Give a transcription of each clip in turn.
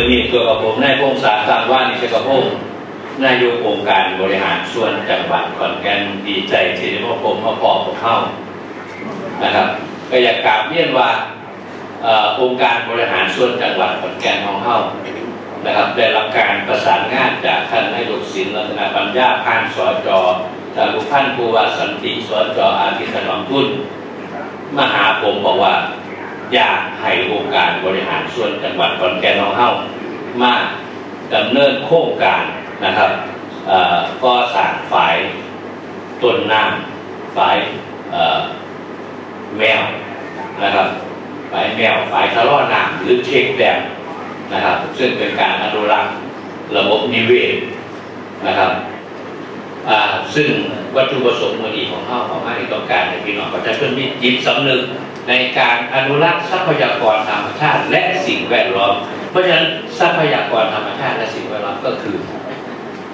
อนี้ตัวกับผมนายพงศาสามว่านิชกพงศ์นายกองค์การบริหารส่วนจังหวัดขอนแก่นดีใจที่ได้พบผมมาพอผมเข้านะครับก็อยากกราบเรียนว่าอ่อองค์การบริหารส่วนจังหวัดขอนแก่นของเข้านะครับได้รับการประสานงานจากท่านนายกศิลป์รัตนปัญญาพานสจจากทุกท่านผู้ว่าสันติสอจอาทิตย์ถนอมทุนมาหาผมบอกว่า อยากให้อการบริหารส่วนจังหวัดขอนแก่นของเฮามาดำเนินโครงการนะครับเอ่อก็สร้างฝ่ายต้นน้ำฝ่ายแมวนะครับฝ่ายแมวฝ่ายชะลอน้ำหรือเช็คแดมนะครับ ซึ่งเป็นการอนุรักษ์ระบบนิเวศนะครับซึ่งวัตถุประสงค์มือดีของเฮาของมาที่ต้องการให้พี่น้องประชาชนมีจิตสำนึก ในการอนุรักษ์ทรัพยากรธรรมชาติ และสิ่งแวดล้อม เพราะฉะนั้นทรัพยากรธรรมชาติและสิ่งแวดล้อมก็คือ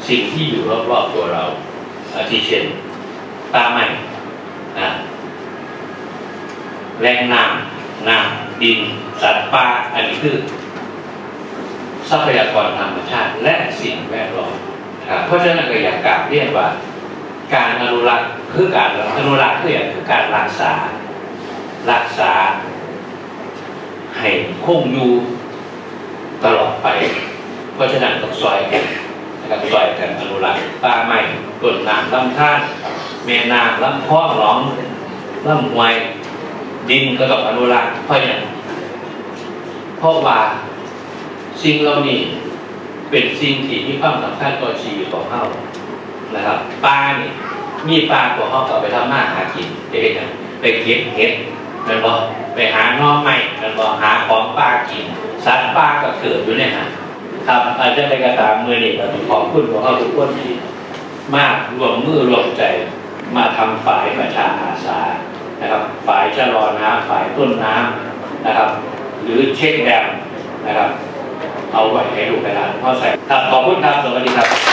สิ่งที่อยู่รอบๆตัวเราอาทิเช่นป่าไม้อ่แรงน้ำน้ำดิน สัตว์ป่าอันนี้คือ ทรัพยากรธรรมชาติ และสิ่งแวดล้อมเพราะฉะนั้นก็อยากกล่าวเรียนว่า การอนุรักษ์คือการอนุรักษ์คืออย่างคือการรักษา รักษา ให้คงอยู่ตลอดไป เพราะฉะนั้นต้องซอยกันนะครับซอยกันอนุรักษ์ป่าไม้ต้นน้ำลำธารแม่น้ำลำคลองหนองลำห้วยดินก็ต้องอนุรักษ์เพราะอย่างเพราะว่าสิ่งเหล่านี้เป็นสิ่งที่มีความสำคัญต่อชีวิตของเรานะครับปลานี่มีปลาของเขาก็ไปทำมาหากินเห็นยังไปเก็บเห็ด มันบอกไปหาน้อไม้มันบอกหาของปลากินสัตว์ปลาก็เกิดอยู่เนี่ยนะครับอาจจะไปกระตามมือนี่ก็ขอบคุณของเขาทุกคนที่มากรวมมือรวมใจมาทำฝ่ายประชาอาสานะครับฝ่ายชะลอน้ำฝ่ายต้นน้ำนะครับ หรือเช็คแดมนะครับ เอาไว้ให้ลูกให้หลานพ่อใส่ครับขอบคุณครับสวัสดีครับ